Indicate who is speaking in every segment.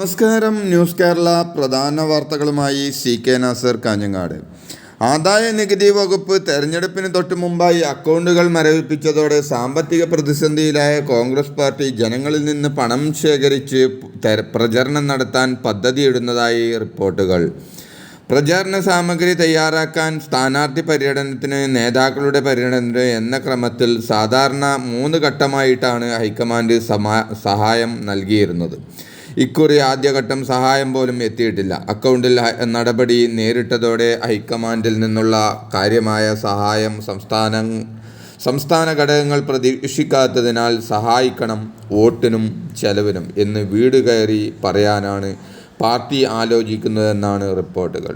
Speaker 1: നമസ്കാരം. ന്യൂസ് കേരള പ്രധാന വാർത്തകളുമായി സി കെ നാസർ കാഞ്ഞങ്ങാട്. ആദായ നികുതി വകുപ്പ് തെരഞ്ഞെടുപ്പിന് തൊട്ട് മുമ്പായി അക്കൗണ്ടുകൾ മരവിപ്പിച്ചതോടെ സാമ്പത്തിക പ്രതിസന്ധിയിലായ കോൺഗ്രസ് പാർട്ടി ജനങ്ങളിൽ നിന്ന് പണം ശേഖരിച്ച് പ്രചരണം നടത്താൻ പദ്ധതിയിടുന്നതായി റിപ്പോർട്ടുകൾ. പ്രചാരണ സാമഗ്രി തയ്യാറാക്കാൻ സ്ഥാനാർത്ഥി പര്യടനത്തിന് നേതാക്കളുടെ പര്യടനത്തിന് എന്ന ക്രമത്തിൽ സാധാരണ മൂന്ന് ഘട്ടമായിട്ടാണ് ഹൈക്കമാൻഡ് സഹായം നൽകിയിരുന്നത്. ഇക്കുറി ആദ്യഘട്ടം സഹായം പോലും എത്തിയിട്ടില്ല. അക്കൗണ്ടിൽ നടപടി നേരിട്ടതോടെ ഹൈക്കമാൻഡിൽ നിന്നുള്ള കാര്യമായ സഹായം സംസ്ഥാന സംസ്ഥാന ഘടകങ്ങൾ പ്രതീക്ഷിക്കാത്തതിനാൽ സഹായിക്കണം വോട്ടിനും ചെലവിനും എന്ന് വീട് കയറി പറയാനാണ് പാർട്ടി ആലോചിക്കുന്നതെന്നാണ് റിപ്പോർട്ടുകൾ.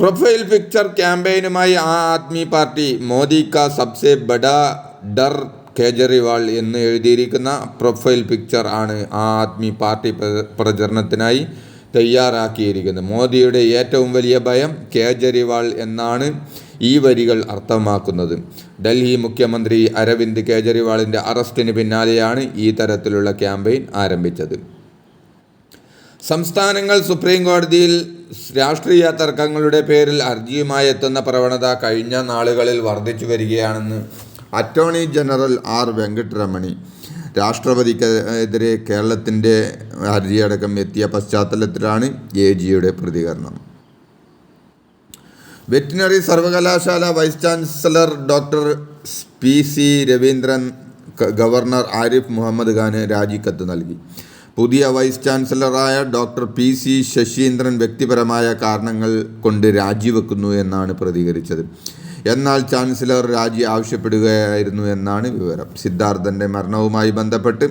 Speaker 1: പ്രൊഫൈൽ പിക്ചർ ക്യാമ്പയിനുമായി ആ ആദ്മി പാർട്ടി മോദി കാ സബ്സെ ബഡാ ഡർ കേജറിവാൾ എന്ന് എഴുതിയിരിക്കുന്ന പ്രൊഫൈൽ പിക്ചർ ആണ് ആ ആദ്മി പാർട്ടി പ്ര- പ്രചരണത്തിനായി തയ്യാറാക്കിയിരിക്കുന്നത്. മോദിയുടെ ഏറ്റവും വലിയ ഭയം കേജ്രിവാൾ എന്നാണ് ഈ വരികൾ അർത്ഥമാക്കുന്നത്. ഡൽഹി മുഖ്യമന്ത്രി അരവിന്ദ് കേജ്രിവാളിന്റെ അറസ്റ്റിന് പിന്നാലെയാണ് ഈ തരത്തിലുള്ള ക്യാമ്പയിൻ ആരംഭിച്ചത്. സംസ്ഥാനങ്ങൾ സുപ്രീം കോടതിയിൽ രാഷ്ട്രീയ തർക്കങ്ങളുടെ പേരിൽ ഹർജിയുമായി എത്തുന്ന പ്രവണത കഴിഞ്ഞ നാളുകളിൽ വർദ്ധിച്ചു വരികയാണെന്ന് അറ്റോർണി ജനറൽ ആർ വെങ്കട്ടരമണി രാഷ്ട്രപതിക്കെതിരെ കേരളത്തിന്റെ ഹർജിയടക്കം എത്തിയ പശ്ചാത്തലത്തിലാണ് എ ജിയുടെ പ്രതികരണം. വെറ്റിനറി സർവകലാശാല vice chancellor doctor P C Raveendran governor Arif Muhammad Khan രാജിക്കത്ത് നൽകി. പുതിയ വൈസ് ചാൻസലറായ ഡോക്ടർ പി സി ശശീന്ദ്രൻ വ്യക്തിപരമായ കാരണങ്ങൾ കൊണ്ട് രാജിവെക്കുന്നു എന്നാണ് പ്രതികരിച്ചത്. എന്നാൽ ചാൻസലർ രാജി ആവശ്യപ്പെടുകയായിരുന്നു എന്നാണ് വിവരം. സിദ്ധാർത്ഥന്റെ മരണവുമായി ബന്ധപ്പെട്ട്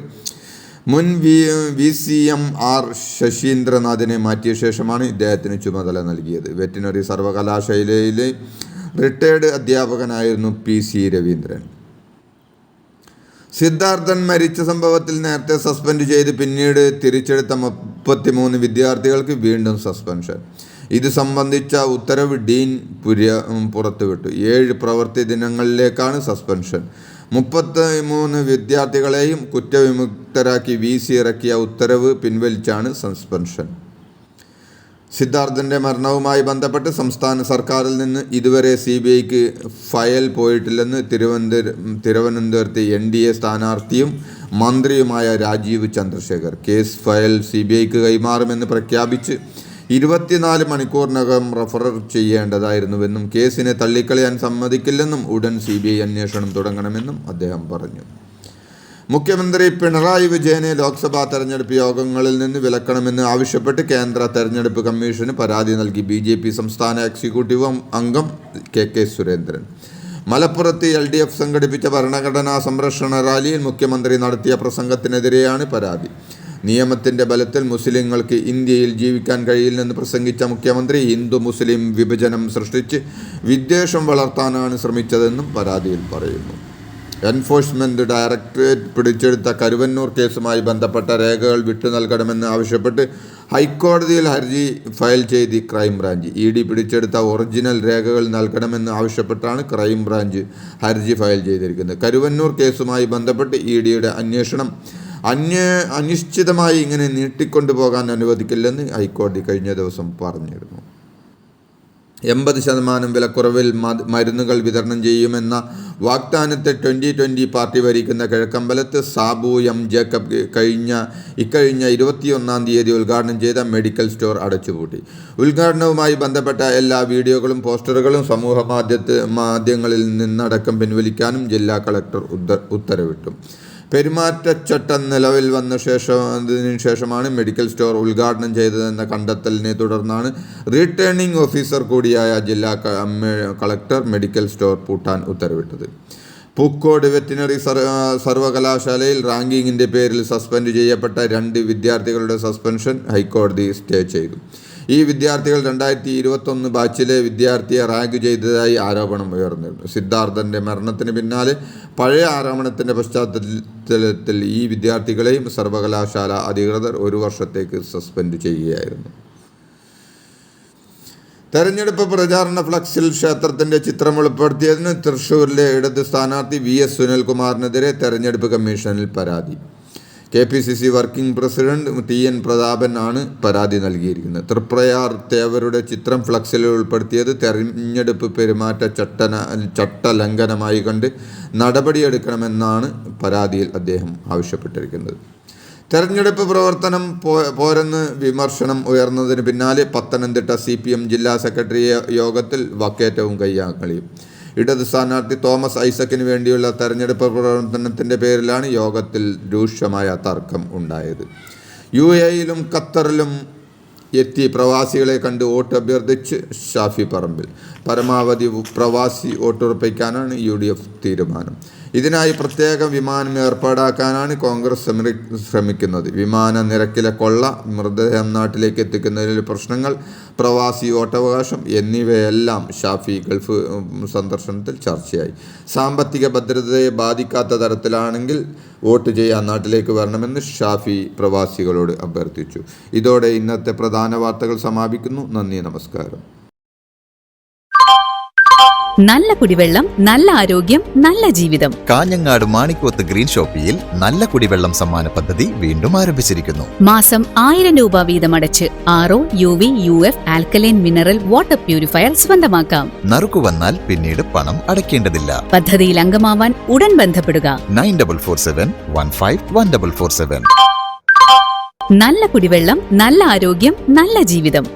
Speaker 1: മുൻ V V C M R ശശീന്ദ്രനാഥിനെ മാറ്റിയ ശേഷമാണ് ഇദ്ദേഹത്തിന് ചുമതല നൽകിയത്. വെറ്റിനറി സർവകലാശാലയിലെ റിട്ടയർഡ് അധ്യാപകനായിരുന്നു പി സി രവീന്ദ്രൻ. സിദ്ധാർത്ഥൻ മരിച്ച സംഭവത്തിൽ നേരത്തെ സസ്പെൻഡ് ചെയ്ത് പിന്നീട് തിരിച്ചെടുത്ത മുപ്പത്തിമൂന്ന് വിദ്യാർത്ഥികൾക്ക് വീണ്ടും സസ്പെൻഷൻ. ഇത് സംബന്ധിച്ച ഉത്തരവ് ഡീൻ പുര്യ പുറത്തുവിട്ടു. ഏഴ് പ്രവൃത്തി ദിനങ്ങളിലേക്കാണ് സസ്പെൻഷൻ. മുപ്പത്തി മൂന്ന് വിദ്യാർത്ഥികളെയും കുറ്റവിമുക്തരാക്കി വി സി ഇറക്കിയ ഉത്തരവ് പിൻവലിച്ചാണ് സസ്പെൻഷൻ. സിദ്ധാർത്ഥന്റെ മരണവുമായി ബന്ധപ്പെട്ട് സംസ്ഥാന സർക്കാരിൽ നിന്ന് ഇതുവരെ സി ബി ഐക്ക് ഫയൽ പോയിട്ടില്ലെന്ന് തിരുവനന്തപുരം തിരുവനന്തപുരത്ത് എൻ ഡി എ സ്ഥാനാർത്ഥിയും മന്ത്രിയുമായ Rajeev Chandrasekhar case file C B ഐക്ക് കൈമാറുമെന്ന് പ്രഖ്യാപിച്ച് ഇരുപത്തിനാല് മണിക്കൂറിനകം റഫർ ചെയ്യേണ്ടതായിരുന്നുവെന്നും കേസിനെ തള്ളിക്കളയാൻ സമ്മതിക്കില്ലെന്നും ഉടൻ സി ബി ഐ അന്വേഷണം തുടങ്ങണമെന്നും അദ്ദേഹം പറഞ്ഞു. മുഖ്യമന്ത്രി പിണറായി വിജയനെ ലോക്സഭാ തെരഞ്ഞെടുപ്പ് യോഗങ്ങളിൽ നിന്ന് വിലക്കണമെന്ന് ആവശ്യപ്പെട്ട് കേന്ദ്ര തെരഞ്ഞെടുപ്പ് കമ്മീഷന് പരാതി നൽകി ബി ജെ പി സംസ്ഥാന എക്സിക്യൂട്ടീവ് അംഗം കെ കെ സുരേന്ദ്രൻ. മലപ്പുറത്ത് എൽ ഡി എഫ് സംഘടിപ്പിച്ച ഭരണഘടനാ സംരക്ഷണ റാലിയിൽ മുഖ്യമന്ത്രി നടത്തിയ പ്രസംഗത്തിനെതിരെയാണ് പരാതി. നിയമത്തിന്റെ ബലത്തിൽ മുസ്ലിങ്ങൾക്ക് ഇന്ത്യയിൽ ജീവിക്കാൻ കഴിയില്ലെന്ന് പ്രസംഗിച്ച മുഖ്യമന്ത്രി ഹിന്ദു മുസ്ലിം വിഭജനം സൃഷ്ടിച്ച് വിദ്വേഷം വളർത്താനാണ് ശ്രമിച്ചതെന്നും പരാതിയിൽ പറയുന്നു. എൻഫോഴ്സ്മെന്റ് ഡയറക്ടറേറ്റ് പിടിച്ചെടുത്ത കരുവന്നൂർ കേസുമായി ബന്ധപ്പെട്ട രേഖകൾ വിട്ടു നൽകണമെന്ന് ആവശ്യപ്പെട്ട് ഹൈക്കോടതിയിൽ ഹർജി ഫയൽ ചെയ്ത് ക്രൈംബ്രാഞ്ച്. ഇ ഡി പിടിച്ചെടുത്ത ഒറിജിനൽ രേഖകൾ നൽകണമെന്ന് ആവശ്യപ്പെട്ടാണ് ക്രൈംബ്രാഞ്ച് ഹർജി ഫയൽ ചെയ്തിരിക്കുന്നത്. കരുവന്നൂർ കേസുമായി ബന്ധപ്പെട്ട് ഇ ഡിയുടെ അന്വേഷണം അന്യ അനിശ്ചിതമായി ഇങ്ങനെ നീട്ടിക്കൊണ്ടു പോകാൻ അനുവദിക്കില്ലെന്ന് ഹൈക്കോടതി കഴിഞ്ഞ ദിവസം പറഞ്ഞിരുന്നു. എൺപത് ശതമാനം വിലക്കുറവിൽ മരുന്നുകൾ വിതരണം ചെയ്യുമെന്ന വാഗ്ദാനത്തെ ട്വന്റി ട്വന്റി പാർട്ടി ഭരിക്കുന്ന കിഴക്കമ്പലത്ത് സാബു എം ജേക്കബ് കഴിഞ്ഞ ഇക്കഴിഞ്ഞ ഇരുപത്തിയൊന്നാം തീയതി ഉദ്ഘാടനം ചെയ്ത മെഡിക്കൽ സ്റ്റോർ അടച്ചുപൂട്ടി. ഉദ്ഘാടനവുമായി ബന്ധപ്പെട്ട എല്ലാ വീഡിയോകളും പോസ്റ്ററുകളും സമൂഹ മാധ്യമ മാധ്യമങ്ങളിൽ നിന്നടക്കം പിൻവലിക്കാനും ജില്ലാ കളക്ടർ ഉത്തരവിട്ടു. പെരുമാറ്റച്ചട്ടം നിലവിൽ വന്ന ശേഷം അതിനു ശേഷമാണ് മെഡിക്കൽ സ്റ്റോർ ഉദ്ഘാടനം ചെയ്തതെന്ന കണ്ടെത്തലിനെ തുടർന്നാണ് റിട്ടേണിംഗ് ഓഫീസർ കൂടിയായ ജില്ലാ കളക്ടർ മെഡിക്കൽ സ്റ്റോർ പൂട്ടാൻ ഉത്തരവിട്ടത്. പൂക്കോട് വെറ്റിനറി സർ- സർവകലാശാലയിൽ റാങ്കിങ്ങിന്റെ പേരിൽ സസ്പെൻഡ് ചെയ്യപ്പെട്ട രണ്ട് വിദ്യാർത്ഥികളുടെ സസ്പെൻഷൻ ഹൈക്കോടതി സ്റ്റേ ചെയ്തു. ഈ വിദ്യാർത്ഥികൾ രണ്ടായിരത്തി ഇരുപത്തൊന്ന് ബാച്ചിലെ വിദ്യാർത്ഥിയെ റാങ്ക് ചെയ്തതായി ആരോപണം ഉയർന്നിരുന്നു. സിദ്ധാർത്ഥന്റെ മരണത്തിന് പിന്നാലെ പഴയ ആരോപണത്തിന്റെ പശ്ചാത്തലത്തിൽ ഈ വിദ്യാർത്ഥികളെയും സർവകലാശാല അധികൃതർ ഒരു വർഷത്തേക്ക് സസ്പെൻഡ് ചെയ്യുകയായിരുന്നു. തെരഞ്ഞെടുപ്പ് പ്രചാരണ ഫ്ലക്സിൽ ക്ഷേത്രത്തിന്റെ ചിത്രം ഉൾപ്പെടുത്തിയതിന് തൃശൂരിലെ ഇടത് സ്ഥാനാർത്ഥി വി എസ് സുനിൽകുമാറിനെതിരെ തെരഞ്ഞെടുപ്പ് കമ്മീഷനിൽ പരാതി. K P C C working president T N Prathapan ആണ് പരാതി നൽകിയിരിക്കുന്നത്. തൃപ്രയാർ തേവരുടെ ചിത്രം ഫ്ലക്സിൽ ഉൾപ്പെടുത്തിയത് തെരഞ്ഞെടുപ്പ് പെരുമാറ്റ ചട്ടന ചട്ടലംഘനമായി കണ്ട് നടപടിയെടുക്കണമെന്നാണ് പരാതിയിൽ അദ്ദേഹം ആവശ്യപ്പെട്ടിരിക്കുന്നത്. തെരഞ്ഞെടുപ്പ് പ്രവർത്തനം പോരെന്ന് വിമർശനം ഉയർന്നതിന് പിന്നാലെ പത്തനംതിട്ട സി പി എം ജില്ലാ സെക്രട്ടറി യോഗത്തിൽ വക്കേറ്റവും കയ്യാക്കളി ഇടത് സ്ഥാനാർത്ഥി തോമസ് ഐസക്കിന് വേണ്ടിയുള്ള തെരഞ്ഞെടുപ്പ് പ്രവർത്തനത്തിന്റെ പേരിലാണ് യോഗത്തിൽ രൂക്ഷമായ തർക്കം ഉണ്ടായത്. യു എയിലും ഖത്തറിലും എത്തി പ്രവാസികളെ കണ്ട് വോട്ട് അഭ്യർത്ഥിച്ച് ഷാഫി പറമ്പിൽ. പരമാവധി പ്രവാസി വോട്ടുറപ്പിക്കാനാണ് യു ഡി എഫ് തീരുമാനം. ഇതിനായി പ്രത്യേക വിമാനം ഏർപ്പാടാക്കാനാണ് കോൺഗ്രസ് ശ്രമി- ശ്രമിക്കുന്നത്. വിമാന നിരക്കിലെ കൊള്ള മൃതദേഹം നാട്ടിലേക്ക് എത്തിക്കുന്നതിലെ പ്രശ്നങ്ങൾ പ്രവാസി വോട്ടവകാശം എന്നിവയെല്ലാം ഷാഫി ഗൾഫ് സന്ദർശനത്തിൽ ചർച്ചയായി. സാമ്പത്തിക ഭദ്രതയെ ബാധിക്കാത്ത തരത്തിലാണെങ്കിൽ വോട്ട് ചെയ്യാൻ നാട്ടിലേക്ക് വരണമെന്ന് ഷാഫി പ്രവാസികളോട് അഭ്യർത്ഥിച്ചു. ഇതോടെ ഇന്നത്തെ പ്രധാന വാർത്തകൾ സമാപിക്കുന്നു. നന്ദി നമസ്കാരം.
Speaker 2: നല്ല കുടിവെള്ളം നല്ല ആരോഗ്യം നല്ല ജീവിതം.
Speaker 3: കാഞ്ഞങ്ങാട് മാണിക്കോത്ത് ഗ്രീൻ ഷോപ്പിയിൽ നല്ല കുടിവെള്ളം സമ്മാന പദ്ധതി വീണ്ടും ആരംഭിച്ചിരിക്കുന്നു.
Speaker 2: മാസം ആയിരം രൂപ വീതം അടച്ച് O U V U F alkaline mineral water purifier സ്വന്തമാക്കാം.
Speaker 3: നറുക്കു വന്നാൽ പിന്നീട് പണം അടയ്ക്കേണ്ടതില്ല.
Speaker 2: പദ്ധതിയിൽ അംഗമാവാൻ ഉടൻ ബന്ധപ്പെടുക.
Speaker 3: Nine double four seven one five one double four seven.
Speaker 2: നല്ല കുടിവെള്ളം നല്ല ആരോഗ്യം നല്ല ജീവിതം.